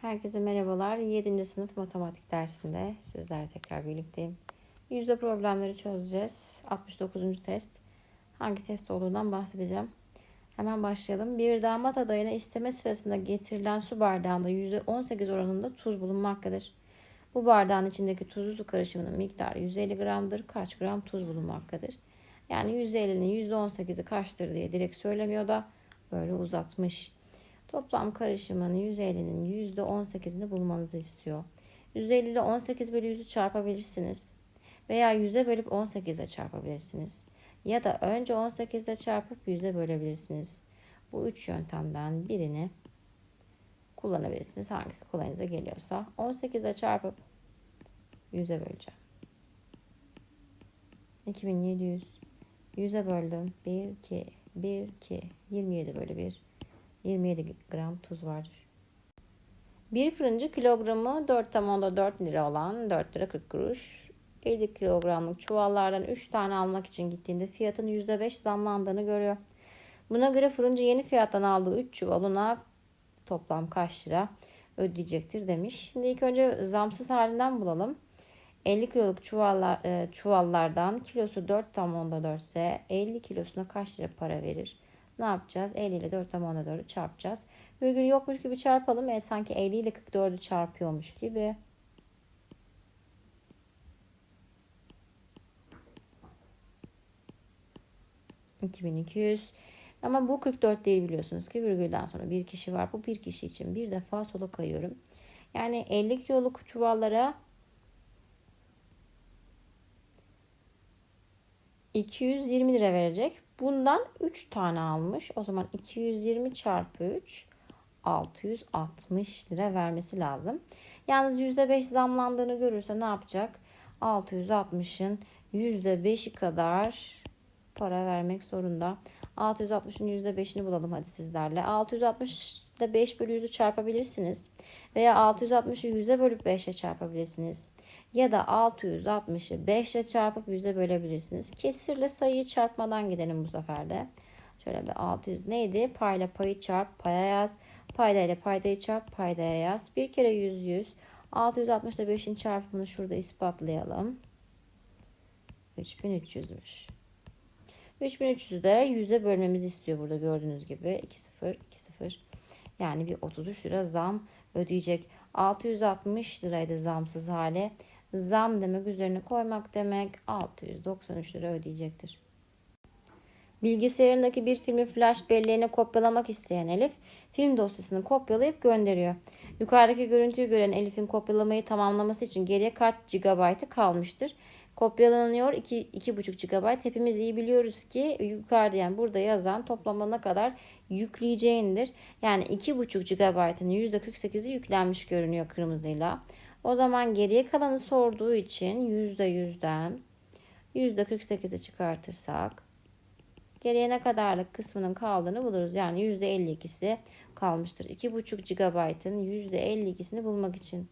Herkese merhabalar. 7. sınıf matematik dersinde sizlerle tekrar birlikteyim. Yüzde problemleri çözeceğiz. 69. test. Hangi test olduğundan bahsedeceğim. Hemen başlayalım. Bir damat adayına isteme sırasında getirilen su bardağında %18 oranında tuz bulunmaktadır. Bu bardağın içindeki tuzlu su karışımının miktarı 150 gramdır. Kaç gram tuz bulunmaktadır? Yani %50'nin %18'i kaçtır diye direkt söylemiyor da böyle uzatmış. Toplam karışımın 150'nin %18'ini bulmanızı istiyor. 150 ile 18 bölü 100'ü çarpabilirsiniz. Veya 100'e bölüp 18'e çarpabilirsiniz. Ya da önce 18'de çarpıp 100'e bölebilirsiniz. Bu üç yöntemden birini kullanabilirsiniz. Hangisi kolayınıza geliyorsa. 18'de çarpıp 100'e böleceğim. 2700 100'e böldüm. 1, 2, 1, 2, 27 bölü 1. 27 gram tuz vardır. Bir fırıncı kilogramı 4 tam onda 4 lira olan 4 lira 40 kuruş. 50 kilogramlık çuvallardan 3 tane almak için gittiğinde fiyatın %5 zamlandığını görüyor. Buna göre fırıncı yeni fiyattan aldığı 3 çuvalına toplam kaç lira ödeyecektir demiş. Şimdi ilk önce zamsız halinden bulalım. 50 kiloluk çuvallar, e, çuvallardan kilosu 4 tam onda 4 ise 50 kilosuna kaç lira para verir? Ne yapacağız? 50 ile 4 tam onda 4'ü çarpacağız. Virgül yokmuş gibi çarpalım. E, sanki 50 ile 44'ü çarpıyormuş gibi. ...2200... Ama bu 44 değil biliyorsunuz ki virgülden sonra bir kişi var. Bu bir kişi için bir defa sola kayıyorum. Yani 50 kiloluk çuvallara 220 lira verecek. Bundan 3 tane almış. O zaman 220 çarpı 3 660 lira vermesi lazım. Yalnız %5 zamlandığını görürse ne yapacak? 660'ın %5'i kadar para vermek zorunda. 660'ın %5'ini bulalım hadi sizlerle. 660'da 5 bölü 100'ü çarpabilirsiniz. Veya 660'ı 100'e bölüp 5'e çarpabilirsiniz. Ya da 660'ı 5 ile çarpıp 100'e bölebilirsiniz. Kesirle sayıyı çarpmadan gidelim bu sefer de. Şöyle bir 600 neydi? Payla payı çarp, paya yaz. Payda ile paydayı çarp, paydaya yaz. Bir kere 100 100. 660 ile 5'in çarpımını şurada ispatlayalım. 3300'müş. 3300'ü de 100'e bölmemizi istiyor burada gördüğünüz gibi. 2 0 2 0. Yani bir 33 lira zam ödeyecek. 660 liraydı zamsız hale. Zam demek üzerine koymak demek 693 lira ödeyecektir. Bilgisayarındaki bir filmi flash belleğine kopyalamak isteyen Elif, film dosyasını kopyalayıp gönderiyor. Yukarıdaki görüntüyü gören Elif'in kopyalamayı tamamlaması için geriye kaç GB'ı kalmıştır? Kopyalanıyor 2, 2,5 GB. Hepimiz iyi biliyoruz ki yukarıda yani burada yazan toplamına kadar yükleyeceğindir. Yani 2,5 GB'ın %48'i yüklenmiş görünüyor kırmızıyla. O zaman geriye kalanı sorduğu için %100'den %48'i çıkartırsak geriye ne kadarlık kısmının kaldığını buluruz. Yani %52'si kalmıştır. 2,5 GB'ın %52'sini bulmak için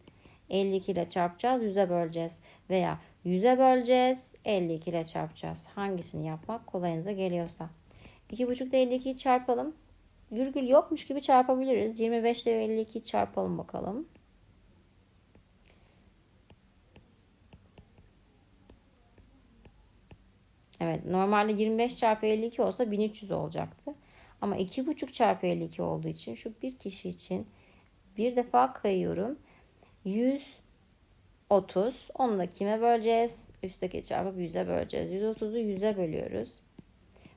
52 ile çarpacağız, 100'e böleceğiz veya 100'e böleceğiz, 52 ile çarpacağız. Hangisini yapmak kolayınıza geliyorsa. 2,5 ile 52'yi çarpalım. Virgül yokmuş gibi çarpabiliriz. 25 ile 52'yi çarpalım bakalım. Evet normalde 25 çarpı 52 olsa 1300 olacaktı. Ama 2,5 çarpı 52 olduğu için şu bir kişi için bir defa kayıyorum. 130. Onu da kime böleceğiz? Üstteki çarpıp 100'e böleceğiz. 130'u 100'e bölüyoruz.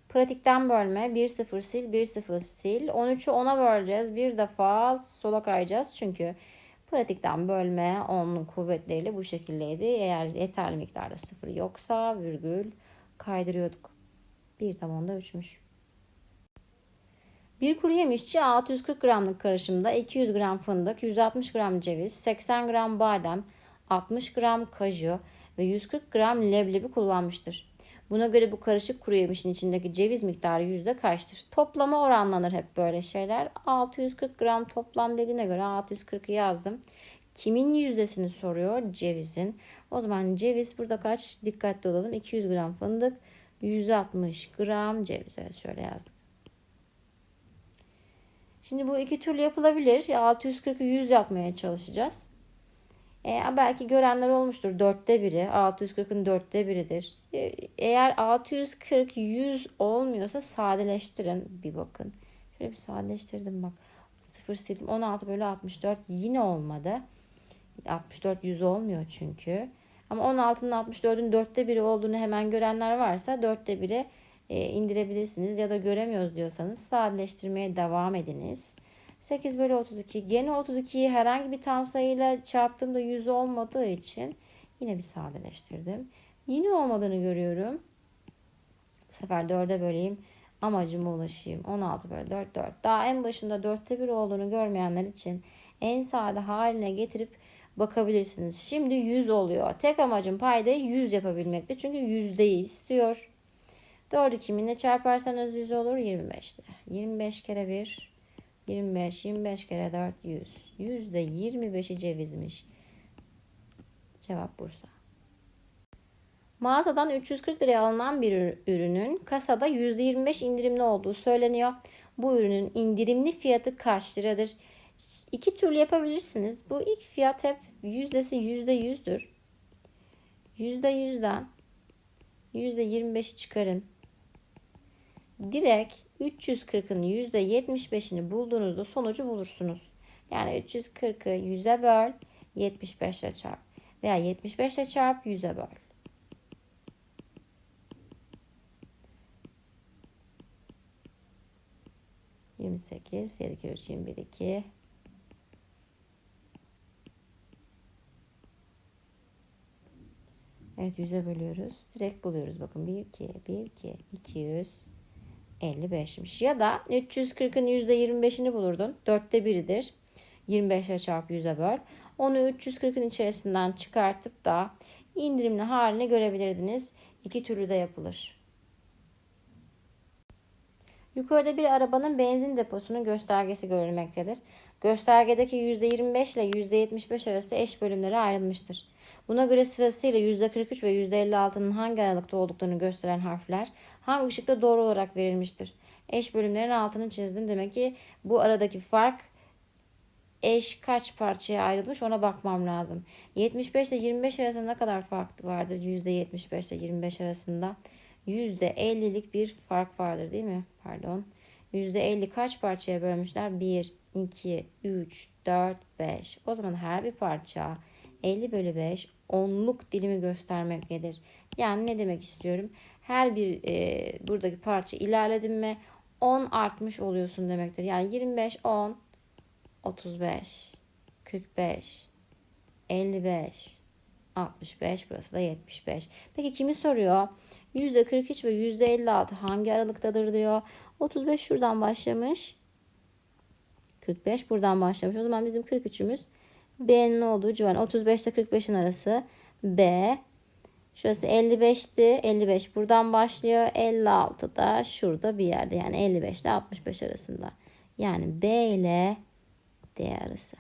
Pratikten bölme. 1 0 sil, 1 0 sil. 13'ü 10'a böleceğiz. Bir defa sola kayacağız. Çünkü pratikten bölme 10'un kuvvetleriyle bu şekildeydi. Eğer yeterli miktarda 0 yoksa virgül kaydırıyorduk. Bir tam onda 3'müş. Bir kuru yemişçi 640 gramlık karışımda 200 gram fındık, 160 gram ceviz, 80 gram badem, 60 gram kaju ve 140 gram leblebi kullanmıştır. Buna göre bu karışık kuru yemişin içindeki ceviz miktarı yüzde kaçtır? Toplama oranlanır hep böyle şeyler. 640 gram toplam dediğine göre 640'ı yazdım. Kimin yüzdesini soruyor? Cevizin. O zaman ceviz burada kaç? Dikkatli olalım. 200 gram fındık, 160 gram ceviz. Evet şöyle yazdım. Şimdi bu iki türlü yapılabilir. 640'ı 100 yapmaya çalışacağız. E, belki görenler olmuştur. Dörtte biri. 640'ın dörtte biridir. E, eğer 640 100 olmuyorsa sadeleştirin. Bir bakın. Şöyle bir sadeleştirdim bak. 0 sildim. 16 bölü 64 yine olmadı. 64 100 olmuyor çünkü. Ama 16'nın 64'ün dörtte biri olduğunu hemen görenler varsa dörtte biri e, indirebilirsiniz. Ya da göremiyoruz diyorsanız sadeleştirmeye devam ediniz. 8 bölü 32. Gene 32'yi herhangi bir tam sayıyla çarptığımda 100 olmadığı için yine bir sadeleştirdim. Yine olmadığını görüyorum. Bu sefer 4'e böleyim. Amacıma ulaşayım. 16 bölü 4 4. Daha en başında 4'te 1 olduğunu görmeyenler için en sade haline getirip bakabilirsiniz. Şimdi 100 oluyor. Tek amacım paydayı 100 yapabilmekti. Çünkü yüzdeyi istiyor. 4'ü kiminle çarparsanız 100 olur 25 lira. 25 kere 1 25 25 kere 4 100. Yüzde 25'i cevizmiş. Cevap Bursa. Mağazadan 340 liraya alınan bir ürünün kasada %25 indirimli olduğu söyleniyor. Bu ürünün indirimli fiyatı kaç liradır? İki türlü yapabilirsiniz. Bu ilk fiyat hep yüzdesi yüzde yüzdür. Yüzde yüzden yüzde 25'i çıkarın. Direkt 340'ın %75'ini bulduğunuzda sonucu bulursunuz. Yani 340'ı 100'e böl 75 ile çarp. Veya 75 ile çarp 100'e böl. Yirmi sekiz, yedi kere üç, yirmi bir, iki. Evet yüze bölüyoruz. Direkt buluyoruz. Bakın 1, 2, 1, 2, 200, 55'miş. Ya da 340'ın %25'ini bulurdun. Dörtte biridir. 25'e çarp 100'e böl. Onu 340'ın içerisinden çıkartıp da indirimli halini görebilirdiniz. İki türlü de yapılır. Yukarıda bir arabanın benzin deposunun göstergesi görülmektedir. Göstergedeki %25 ile %75 arası eş bölümlere ayrılmıştır. Buna göre sırasıyla %43 ve %56'nın hangi aralıkta olduklarını gösteren harfler hangi ışıkta doğru olarak verilmiştir? Eş bölümlerin altını çizdim. Demek ki bu aradaki fark eş kaç parçaya ayrılmış ona bakmam lazım. 75 ile 25 arasında ne kadar fark vardır? %75 ile 25 arasında. %50'lik bir fark vardır değil mi? Pardon. %50 kaç parçaya bölmüşler? 1, 2, 3, 4, 5. O zaman her bir parça 50 bölü 5 onluk dilimi göstermektedir. Yani ne demek istiyorum? Her bir e, buradaki parça ilerledim mi 10 artmış oluyorsun demektir. Yani 25, 10, 35, 45, 55, 65 burası da 75. Peki kimi soruyor? %43 ve %56 hangi aralıktadır diyor. 35 şuradan başlamış. 45 buradan başlamış. O zaman bizim 43'ümüz B'nin olduğu civar. 35 ile 45'in arası B. Şurası 55'ti. 55 buradan başlıyor. 56 da şurada bir yerde. Yani 55 ile 65 arasında. Yani B ile D arası.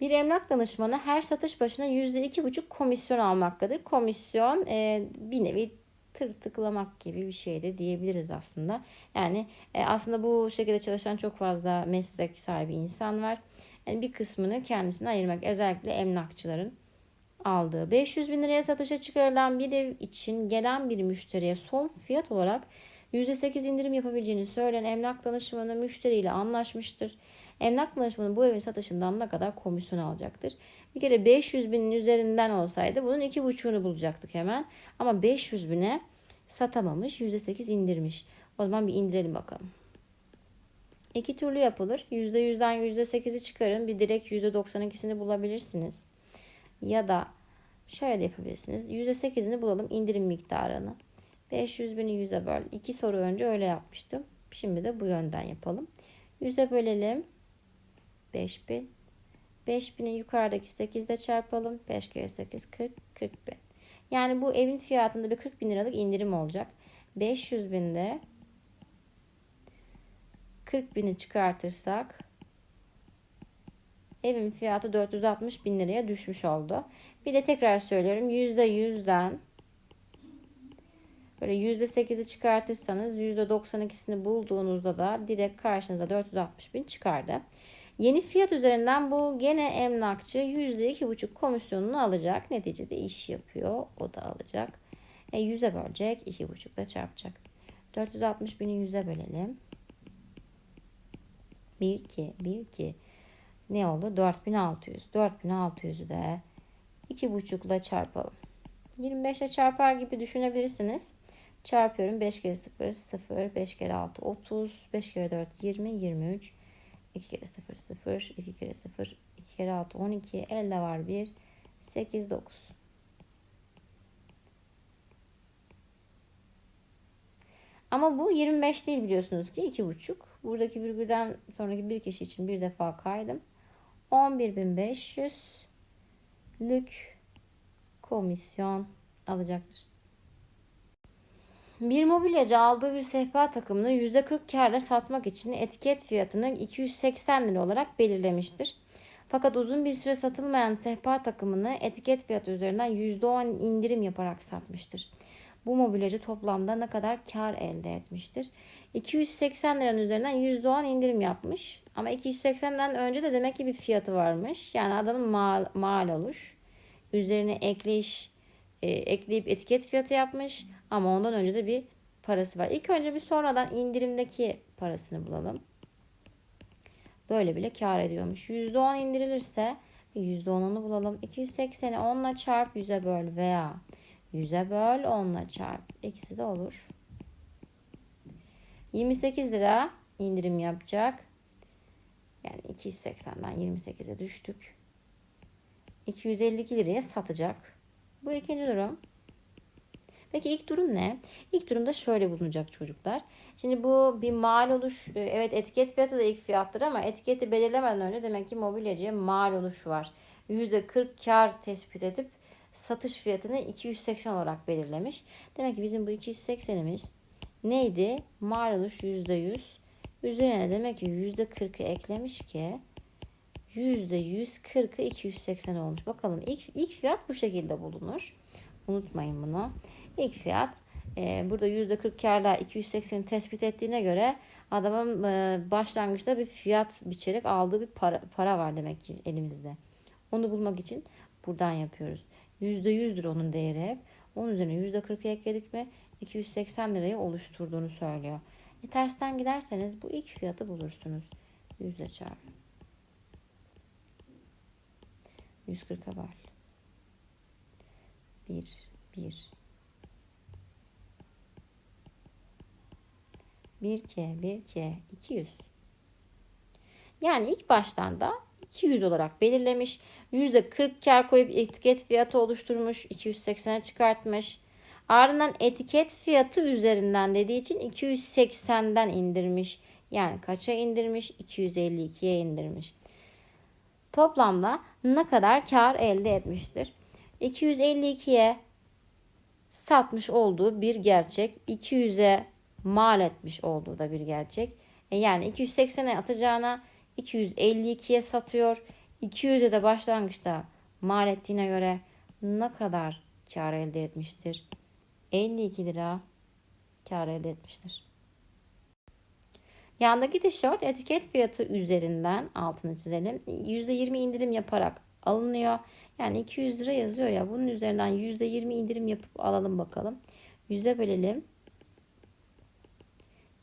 Bir emlak danışmanı her satış başına %2,5 komisyon almaktadır. Komisyon e, bir nevi tırtıklamak gibi bir şey de diyebiliriz aslında. Yani e, aslında bu şekilde çalışan çok fazla meslek sahibi insan var. Yani bir kısmını kendisine ayırmak. Özellikle emlakçıların aldığı. 500 bin liraya satışa çıkarılan bir ev için gelen bir müşteriye son fiyat olarak %8 indirim yapabileceğini söyleyen emlak danışmanı müşteriyle anlaşmıştır. Emlak danışmanı bu evin satışından ne kadar komisyon alacaktır? Bir kere 500 binin üzerinden olsaydı bunun iki buçuğunu bulacaktık hemen. Ama 500 bine satamamış. %8 indirmiş. O zaman bir indirelim bakalım. İki türlü yapılır. %100'den %8'i çıkarın. Bir direkt %92'sini bulabilirsiniz. Ya da şöyle de yapabilirsiniz. %8'ini bulalım indirim miktarını. 500 bini 100'e böl. İki soru önce öyle yapmıştım. Şimdi de bu yönden yapalım. 100'e bölelim. 5000. 5000'i yukarıdaki 8 ile çarpalım. 5 kere 8 40. 40 bin. Yani bu evin fiyatında bir 40 bin liralık indirim olacak. 500 binde 40 bini çıkartırsak evin fiyatı 460 bin liraya düşmüş oldu. Bir de tekrar söylüyorum %100'den Böyle %8'i çıkartırsanız %92'sini bulduğunuzda da direkt karşınıza 460 bin çıkardı. Yeni fiyat üzerinden bu gene emlakçı %2,5 komisyonunu alacak. Neticede iş yapıyor. O da alacak. E 100'e bölecek. 2,5 da çarpacak. 460 bini 100'e bölelim. 1, 2, 1, 2. Ne oldu? 4600. 4600'ü de 2,5 ile çarpalım. 25 ile çarpar gibi düşünebilirsiniz. Çarpıyorum. 5 kere 0, 0. 5 kere 6, 30. 5 kere 4, 20, 23. 2 kere 0, 0. 2 kere 0, 2 kere 6, 12. Elde var 1. 8, 9. Ama bu 25 değil biliyorsunuz ki 2,5. Buradaki virgülden sonraki bir kişi için bir defa kaydım. 11.500 lük komisyon alacaktır. Bir mobilyacı aldığı bir sehpa takımını %40 karla satmak için etiket fiyatını 280 lira olarak belirlemiştir. Fakat uzun bir süre satılmayan sehpa takımını etiket fiyatı üzerinden %10 indirim yaparak satmıştır. Bu mobilyacı toplamda ne kadar kar elde etmiştir? 280 liranın üzerinden %10 indirim yapmış. Ama 280'den önce de demek ki bir fiyatı varmış. Yani adamın mal, mal oluş. Üzerine ekleyiş, e, ekleyip etiket fiyatı yapmış. Ama ondan önce de bir parası var. İlk önce bir sonradan indirimdeki parasını bulalım. Böyle bile kar ediyormuş. %10 indirilirse %10'unu bulalım. 280'i 10 ile çarp 100'e böl veya 100'e böl 10 ile çarp. İkisi de olur. 28 lira indirim yapacak. Yani 280'den 28'e düştük. 252 liraya satacak. Bu ikinci durum. Peki ilk durum ne? İlk durumda şöyle bulunacak çocuklar. Şimdi bu bir mal oluş. e, Evet etiket fiyatı da ilk fiyattır ama etiketi belirlemeden önce demek ki mobilyacıya mal oluş var. %40 kar tespit edip satış fiyatını 280 olarak belirlemiş. Demek ki bizim bu 280'imiz neydi? Mal oluş %100. Üzerine demek ki %40'ı eklemiş ki %140'ı 280 olmuş. Bakalım ilk, ilk fiyat bu şekilde bulunur. Unutmayın bunu. İlk fiyat e, burada %40 karla 280'i tespit ettiğine göre adamın e, başlangıçta bir fiyat biçerek aldığı bir para, para var demek ki elimizde. Onu bulmak için buradan yapıyoruz. %100'dür onun değeri hep. Onun üzerine %40'ı ekledik mi 280 lirayı oluşturduğunu söylüyor. E, tersten giderseniz bu ilk fiyatı bulursunuz. Yüzde çarp. 140'a böl. 1, 1. 1 k 1 k 200. Yani ilk baştan da 200 olarak belirlemiş. %40 kar koyup etiket fiyatı oluşturmuş. 280'e çıkartmış. Ardından etiket fiyatı üzerinden dediği için 280'den indirmiş. Yani kaça indirmiş? 252'ye indirmiş. Toplamda ne kadar kar elde etmiştir? 252'ye satmış olduğu bir gerçek. 200'e mal etmiş olduğu da bir gerçek. E yani 280'e atacağına 252'ye satıyor. 200'e de başlangıçta mal ettiğine göre ne kadar kar elde etmiştir? 52 lira kar elde etmiştir. Yandaki tişört etiket fiyatı üzerinden altını çizelim. %20 indirim yaparak alınıyor. Yani 200 lira yazıyor ya. Bunun üzerinden %20 indirim yapıp alalım bakalım. 100'e bölelim.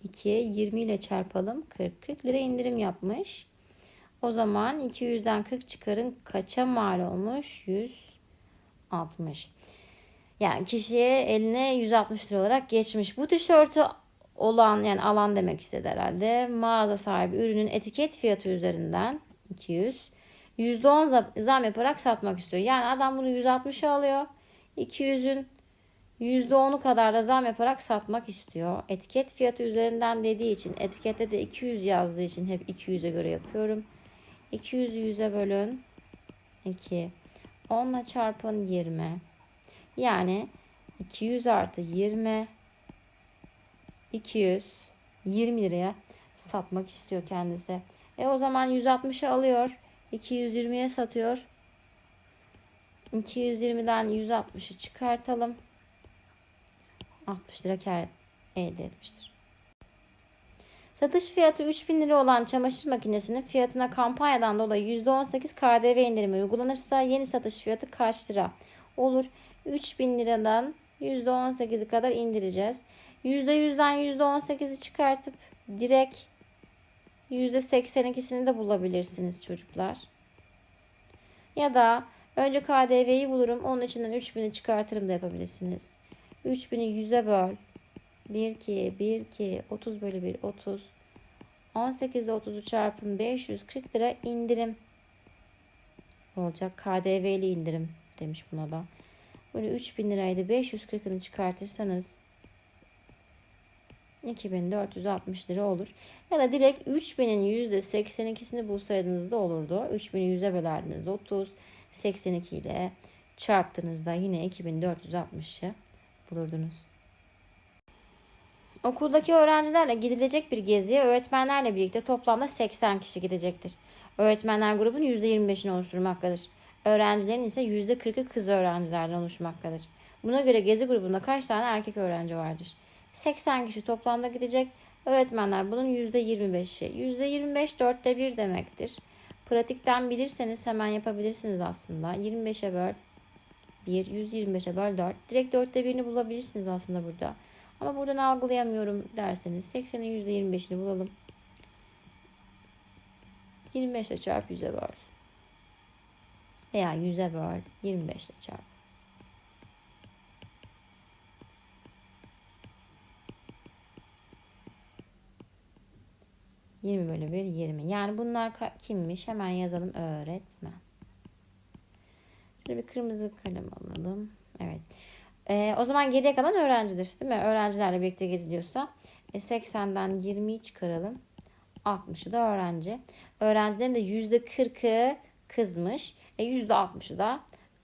2'ye 20 ile çarpalım. 40. 40 lira indirim yapmış. O zaman 200'den 40 çıkarın kaça mal olmuş? 160. Yani kişiye eline 160 lira olarak geçmiş. Bu tişörtü olan yani alan demek istedi herhalde. Mağaza sahibi ürünün etiket fiyatı üzerinden 200. %10 zam yaparak satmak istiyor. Yani adam bunu 160'a alıyor. 200'ün %10'u kadar da zam yaparak satmak istiyor. Etiket fiyatı üzerinden dediği için etikette de 200 yazdığı için hep 200'e göre yapıyorum. 200'ü 100'e bölün. 2. 10 ile çarpın 20. Yani 200 artı 20 200 20 liraya satmak istiyor kendisi. E o zaman 160'a alıyor. 220'ye satıyor. 220'den 160'ı çıkartalım. 60 lira kar elde etmiştir. Satış fiyatı 3000 lira olan çamaşır makinesinin fiyatına kampanyadan dolayı %18 KDV indirimi uygulanırsa yeni satış fiyatı kaç lira olur? 3000 liradan %18'i kadar indireceğiz. %100'den %18'i çıkartıp direkt %82'sini de bulabilirsiniz çocuklar. Ya da önce KDV'yi bulurum. Onun içinden 3000'i çıkartırım da yapabilirsiniz. 3000'i 100'e böl. 1 2 1 2 30 bölü 1 30. 18 ile 30'u çarpın 540 lira indirim olacak. KDV'li indirim demiş buna da. Böyle 3000 liraydı 540'ını çıkartırsanız 2460 lira olur. Ya da direkt 3000'in %82'sini bulsaydınız da olurdu. 3000'i 100'e bölerdiniz 30. 82 ile çarptığınızda yine 2460'ı bulurdunuz. Okuldaki öğrencilerle gidilecek bir geziye öğretmenlerle birlikte toplamda 80 kişi gidecektir. Öğretmenler grubunun %25'ini oluşturmaktadır. Öğrencilerin ise %40'ı kız öğrencilerden oluşmaktadır. Buna göre gezi grubunda kaç tane erkek öğrenci vardır? 80 kişi toplamda gidecek. Öğretmenler bunun %25'i. %25 dörtte bir demektir. Pratikten bilirseniz hemen yapabilirsiniz aslında. 25'e böl 1, 125'e böl 4. Direkt dörtte birini bulabilirsiniz aslında burada. Ama buradan algılayamıyorum derseniz 80'in %25'ini bulalım. 25 ile çarp 100'e böl. Veya 100'e böl 25 ile çarp. Yirmi bölü bir yirmi. Yani bunlar kimmiş? Hemen yazalım öğretmen. Şöyle bir kırmızı kalem alalım. Evet. Ee, o zaman geriye kalan öğrencidir. Değil mi? Öğrencilerle birlikte geziliyorsa. E, 80'den 20'yi çıkaralım. 60'ı da öğrenci. Öğrencilerin de %40'ı kızmış. E, %60'ı da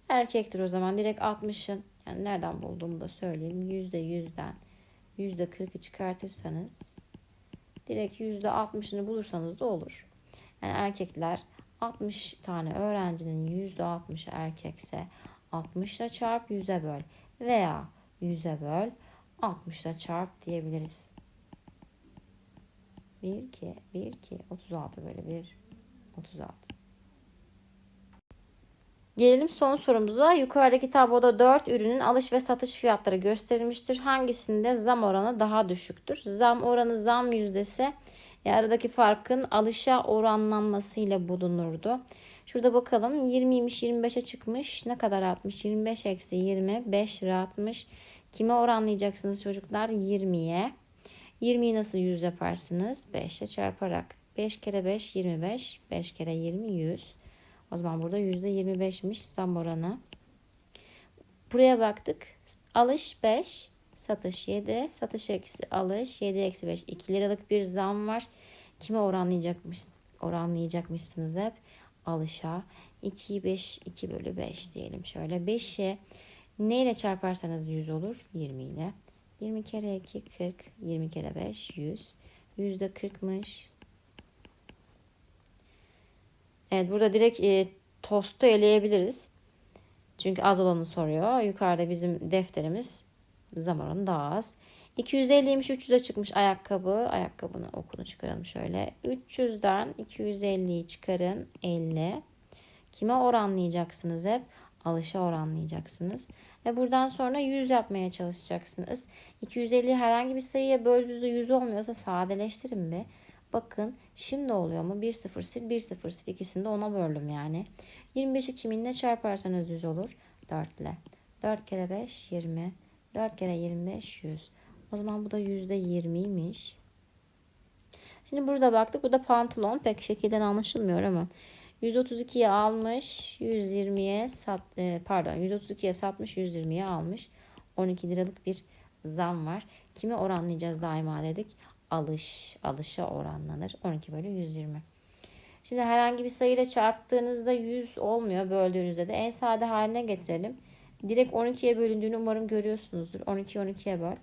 erkektir o zaman. Direkt 60'ın yani nereden bulduğumu da söyleyeyim. %100'den %40'ı çıkartırsanız direkt %60'ını bulursanız da olur. Yani erkekler 60 tane öğrencinin %60'ı erkekse 60 ile çarp 100'e böl veya 100'e böl 60 ile çarp diyebiliriz. 1 2 1 2 36 böyle 1 36. Gelelim son sorumuza. Yukarıdaki tabloda 4 ürünün alış ve satış fiyatları gösterilmiştir. Hangisinde zam oranı daha düşüktür? Zam oranı zam yüzdesi e, aradaki farkın alışa oranlanmasıyla bulunurdu. Şurada bakalım 20'ymiş 25'e çıkmış. Ne kadar artmış? 25 eksi 20 5 lira artmış. Kime oranlayacaksınız çocuklar? 20'ye. 20'yi nasıl 100 yaparsınız? 5 ile çarparak. 5 kere 5 25. 5 kere 20 100. O zaman burada %25'miş zam oranı. Buraya baktık. Alış 5, satış 7, satış eksi alış 7 eksi 5. 2 liralık bir zam var. Kime oranlayacakmış, oranlayacakmışsınız hep? Alışa. 2'yi 5, 2 bölü 5 diyelim. Şöyle 5'i neyle çarparsanız 100 olur? 20 ile. 20 kere 2 40, 20 kere 5 100. Yüzde 40'mış. Evet burada direkt e, tostu eleyebiliriz. Çünkü az olanı soruyor. Yukarıda bizim defterimiz zam oranı daha az. 250'ymiş 300'e çıkmış ayakkabı. Ayakkabının okunu çıkaralım şöyle. 300'den 250'yi çıkarın 50. Kime oranlayacaksınız hep? Alışa oranlayacaksınız. Ve buradan sonra 100 yapmaya çalışacaksınız. 250 herhangi bir sayıya böldüğünüzde 100 olmuyorsa sadeleştirin bir. Bakın şimdi oluyor mu? 1 0 sil 1 0 sil ikisini de ona böldüm yani. 25'i kiminle çarparsanız 100 olur? 4 ile. 4 kere 5 20. 4 kere 25 100. O zaman bu da %20'ymiş. Şimdi burada baktık. Bu da pantolon. Pek şekilden anlaşılmıyor ama 132'ye almış, 120'ye sat e, pardon 132'ye satmış, 120'ye almış. 12 liralık bir zam var. Kimi oranlayacağız daima dedik alış, alışa oranlanır. 12 bölü 120. Şimdi herhangi bir sayıyla çarptığınızda 100 olmuyor. Böldüğünüzde de en sade haline getirelim. Direkt 12'ye bölündüğünü umarım görüyorsunuzdur. 12 12'ye böl.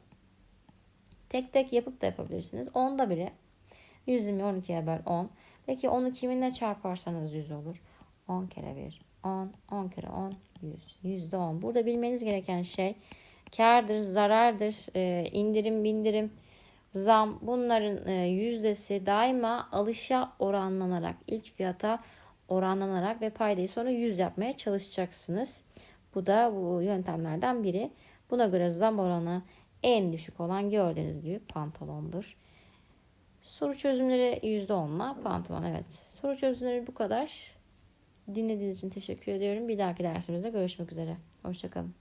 Tek tek yapıp da yapabilirsiniz. 10'da biri. 120 12'ye böl 10. Peki 10'u kiminle çarparsanız 100 olur. 10 kere 1 10. 10 kere 10 100. %10. Burada bilmeniz gereken şey kardır, zarardır, e, indirim, bindirim, zam bunların e, yüzdesi daima alışa oranlanarak ilk fiyata oranlanarak ve paydayı sonra 100 yapmaya çalışacaksınız. Bu da bu yöntemlerden biri. Buna göre zam oranı en düşük olan gördüğünüz gibi pantolondur. Soru çözümleri %10'la pantolon evet. Soru çözümleri bu kadar. Dinlediğiniz için teşekkür ediyorum. Bir dahaki dersimizde görüşmek üzere. Hoşçakalın.